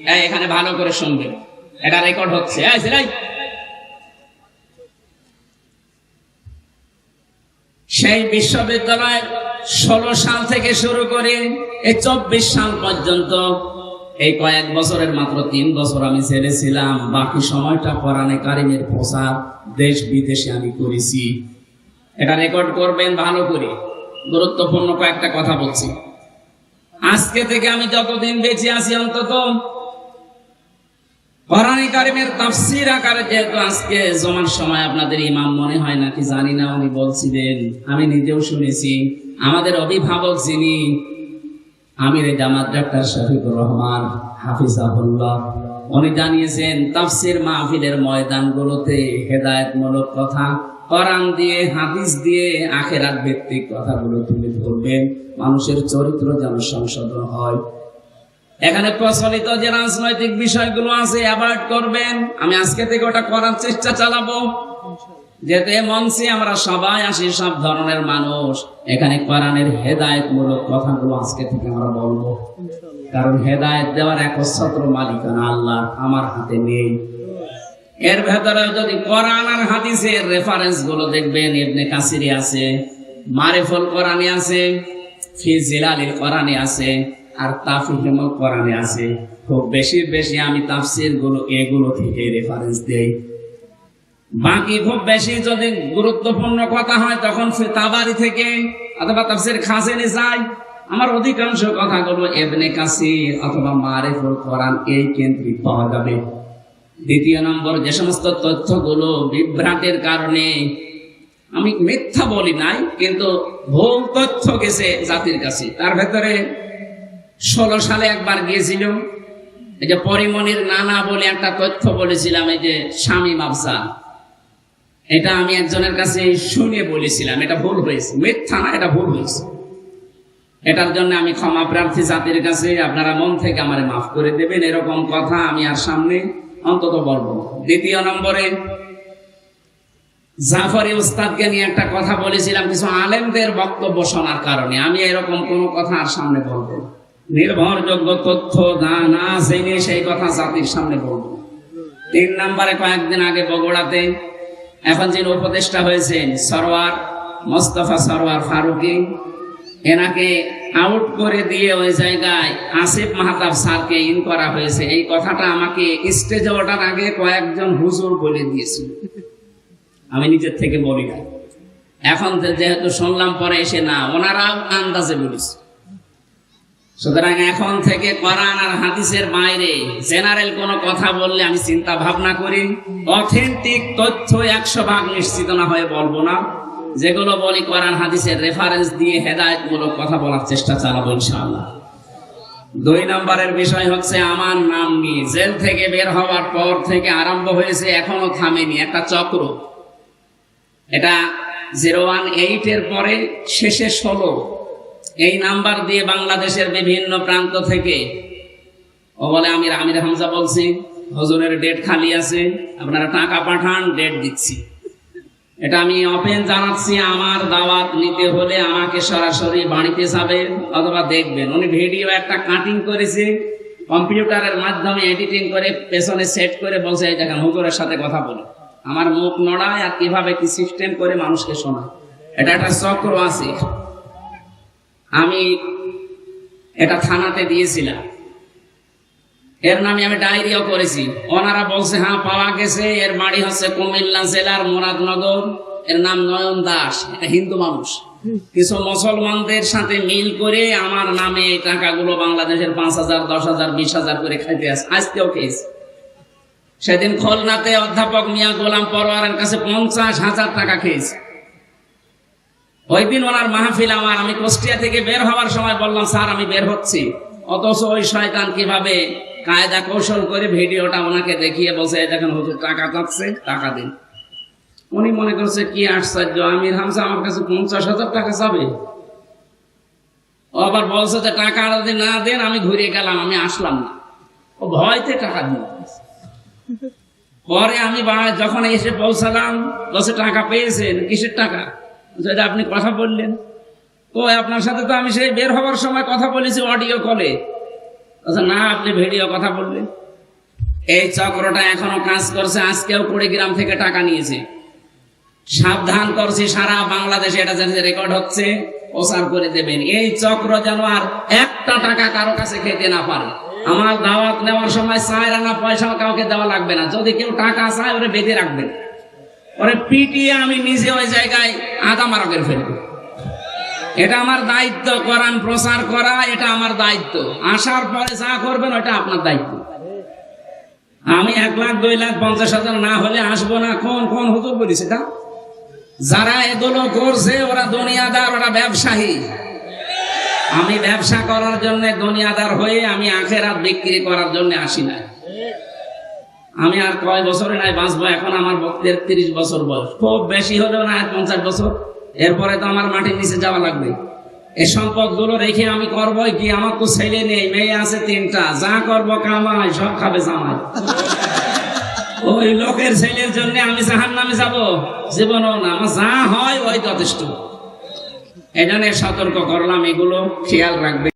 এখানে ভালো করে শুনবেন এটা রেকর্ড হচ্ছে। সেই বিশ্ববিদ্যালয় ষোলো সাল থেকে শুরু করে এই চব্বিশ সাল পর্যন্ত এই কয়েক বছরের মাত্র তিন বছর আমি ছেড়েছিলাম। বাকি সময়টা কোরআনে কারিমের প্রসার দেশ বিদেশে আমি করেছি। এটা রেকর্ড করবেন ভালো করে। গুরুত্বপূর্ণ কয়েকটা কথা বলছি। আজকে থেকে আমি যতদিন বেঁচে আছি অন্তত কোরআনে কারিমের তাফসির আকারে যেহেতু আজকে জমার সময় আপনাদের ইমাম মনে হয় নাকি জানি না, উনি বলছিলেন, আমি নিজেও শুনেছি, আমাদের অভিভাবক যিনি, আমির জামাত ডাক্তার শফিকুর রহমান উনি জানিয়েছেন, তাফসির মাহফিলের ময়দানগুলোতে হেদায়েতমূলক কথা, কোরআন দিয়ে, হাদিস দিয়ে, আখেরাত ভিত্তিক কথাগুলো তুলে ধরবেন। মানুষের চরিত্র যেন সংশোধন হয়। এখানে প্রচলিত যে রাজনৈতিক বিষয়গুলো আছে, অ্যাভয়েড করবেন। আমি আজকে থেকে ওটা করার চেষ্টা চালাবো। যেতে মঞ্চে আমরা সবাই আসি, সব ধরনের মানুষ। এখানে কোরআনের হেদায়েত মূলক কথাগুলো আজকে থেকে আমরা বলব। কারণ হেদায়ত দেওয়ার একচ্ছত্র মালিকানা আল্লাহ, আমার হাতে নেই। এর ভেতরে যদি কোরআন আর হাদিসের রেফারেন্সগুলো দেখবেন, ইবনে কাসিরি আছে, মারিফুল কোরআনে আছে, ফি জিলালিল কোরআনে আছে। আর তাফিহিমুল কোরআনে আছে খুব বেশি বেশি আমি তাফসিরগুলো এগুলো থেকে রেফারেন্স দেই। বাকি খুব বেশি যদি গুরুত্বপূর্ণ কথা হয়, তখন ফি তাবারি থেকে অথবা তাফসির খাসেনে যাই আমার অধিকাংশ কথাগুলো এবনে কাসির অথবা মারিফুল কোরআন এই কেন্দ্রিক পাওয়া যাবে। দ্বিতীয় নম্বর, যে সমস্ত তথ্যগুলো বিভ্রাটের কারণে আমি মিথ্যা বলি নাই, কিন্তু ভুল তথ্য গেছে জাতির কাছে। তার ভেতরে ষোলো সালে একবার গিয়েছিল এই যে পরিমণির নানা বলে একটা তথ্য বলেছিলাম, এই যে স্বামী মাবসা এটা আমি একজনের কাছে শুনে বলেছিলাম, এটা ভুল হয়েছে। মিথ্যা না, এটা ভুল হয়েছে। এটার জন্য আমি ক্ষমা প্রার্থী জাতির কাছে, আপনারা মন থেকে আমার মাফ করে দেবেন, এরকম কথা আমি আর সামনে অন্তত বলব দ্বিতীয় নম্বরে, জাফরি উস্তাদকে নিয়ে একটা কথা বলেছিলাম, কিছু আলেমদের বক্তব্য শোনার কারণে। আমি এরকম কোনো কথা আর সামনে বলব না। নির্ভরযোগ্য তথ্য না না জেনে সেই কথা জাতির সামনে তিন নম্বরে কয়েকদিন আগে বগুড়াতে এখন যিনি উপদেষ্টা হয়েছেন মোস্তফা ফারুকি, এনাকে আউট করে দিয়ে ওই জায়গায় আসিফ মাহতাব স্যারকে ইন করা হয়েছে। এই কথাটা আমাকে স্টেজে ওঠার আগে কয়েকজন হুজুর বলে দিয়েছিল আমি নিজের থেকে বলি না। এখন যেহেতু শুনলাম পরে এসে না, ওনারাও আন্দাজে বলিস সুতরাং এখন থেকে কোরআন আর হাদিসের বাইরে জেনারেল কোনো কথা বললে আমি চিন্তা ভাবনা করি, অথেন্টিক তথ্য একশো ভাগ নিশ্চিত না হয়ে বলব না। যেগুলো বলি কোরআন হাদিসের রেফারেন্স দিয়ে হেদায়তমূলক কথা বলার চেষ্টা চালাবো ইনশাআল্লাহ। দুই নম্বরের বিষয় হচ্ছে আমার নাম নিয়ে। জেল থেকে বের হওয়ার পর থেকে আরম্ভ হয়েছে, এখনও থামেনি। একটা চক্র। এটা জিরো ওয়ান এইট এর পরে শেষে ষোলো। এই নাম্বার দিয়ে বাংলাদেশের বিভিন্ন প্রান্ত থেকে, ও বলে, আমির আমির হামজা বলছি, হজুরের ডেট খালি আছে, আপনারা টাকা পাঠান ডেট দিচ্ছি। এটা আমি ওপেন জানাচ্ছি, আমার দাওয়াত নিতে হলে আমাকে সরাসরি বাড়িতে যাবে অথবা দেখবেন। উনি ভিডিও একটা কাটিং করেছে, কম্পিউটারের মাধ্যমে এডিটিং করে পেছনে সেট করে বলছে, এই দেখেন, হুজুরের সাথে কথা বলে। আমার মুখ নড়ায় আর কীভাবে কি সিস্টেম করে মানুষকে শোনায়? এটা একটা চক্র আছে। আমি এটা থানাতে দিয়েছিলাম। এর নামে আমি ডায়েরিও করেছি। ওনারা বলছে হ্যাঁ পাওয়া গেছে। এর বাড়ি হচ্ছে কুমিল্লা জেলার মুরাদনগর। এর নাম নয়ন দাস। এটা হিন্দু মানুষ। কিছু মুসলমানদের সাথে মিল করে আমার নামে এই টাকাগুলো বাংলাদেশের পাঁচ হাজার দশ হাজার বিশ হাজার করে খাইতে আসে আজকেও খেয়েছে। সেদিন খুলনাতে অধ্যাপক মিয়া গোলাম পরোয়ারের কাছে পঞ্চাশ হাজার টাকা খেয়েছে। ওই দিন ওনার মাহফিল আমার। আমি কুষ্টিয়া থেকে বের হওয়ার সময় বললাম, স্যার, আমি বের হচ্ছি। অথচ ওই শয়তান কীভাবে কায়দা কৌশল করে ভিডিওটা ওনাকে দেখিয়ে বসে "এই দেখেন হুজুর, টাকা চাচ্ছে, টাকা দিন। উনি মনে করছে, কি আশ্চর্য, আমির হামসা আমার কাছে পঞ্চাশ হাজার টাকা চাবে? ও আবার বলছে যে, টাকা যদি না দেন, আমি ঘুরে গেলাম, আমি আসলাম না। ও ভয়তে টাকা দিয়েছে। পরে আমি যখন এসে পৌঁছালাম, বলছে, টাকা পেয়েছেন, কিসের টাকা? যদি আপনি কথা বললেন। তো আপনার সাথে তো আমি সেই বের হওয়ার সময় কথা বলেছি অডিও কলে না, আপনি ভিডিও কথা বলবেন। এই চক্রটা এখনও কাজ করছে, আজকেও কুড়িগ্রাম থেকে টাকা নিয়েছে। সাবধান করছি, সারা বাংলাদেশে এটা যেন রেকর্ড হচ্ছে, প্রচার করে দেবেন। এই চক্র যেন আর একটা টাকা কারও কাছে খেতে না পারে। আমার দাওয়াত নেওয়ার সময় চায় রানা পয়সা কাউকে দেওয়া লাগবে না। যদি কেউ টাকা চায়, ওরে বেঁধে রাখবেন। ওরে পিটিয়ে আমি নিজে ওই জায়গায় আদা মারা করে ফেলব এটা আমার দায়িত্ব, কোরআন প্রচার করা, এটা আমার দায়িত্ব। আসার পরে যা করবেন, ওটা আপনার দায়িত্ব। আমি এক লাখ, দুই লাখ, পঞ্চাশ হাজার না হলে আসব না। কোন কোন হুজুর বলিস এটা যারা এগুলো করছে, ওরা দুনিয়াদার, ওরা ব্যবসায়ী। আমি ব্যবসা করার জন্য দুনিয়াদার হয়ে আমি আখেরাত বিক্রি করার জন্য আসি না। আমি আর কয় বছরে নাই বাঁচবো? এখন আমার বক্তের তিরিশ বছর বয়স। খুব বেশি হলেও না পঞ্চাশ বছর। এরপরে তো আমার মাটির নিচে যাওয়া লাগবে। এই সম্পদগুলো রেখে আমি করব কি? আমার তো ছেলে নেই, মেয়ে আছে তিনটা। যা করব কামাই, সব খাবে জামাই। ওই লোকের ছেলের জন্য আমি জাহান নামে যাব? জীবনও না। আমার যা হয় ওই যথেষ্ট। এই জন্য সতর্ক করলাম এগুলো। খেয়াল রাখবে।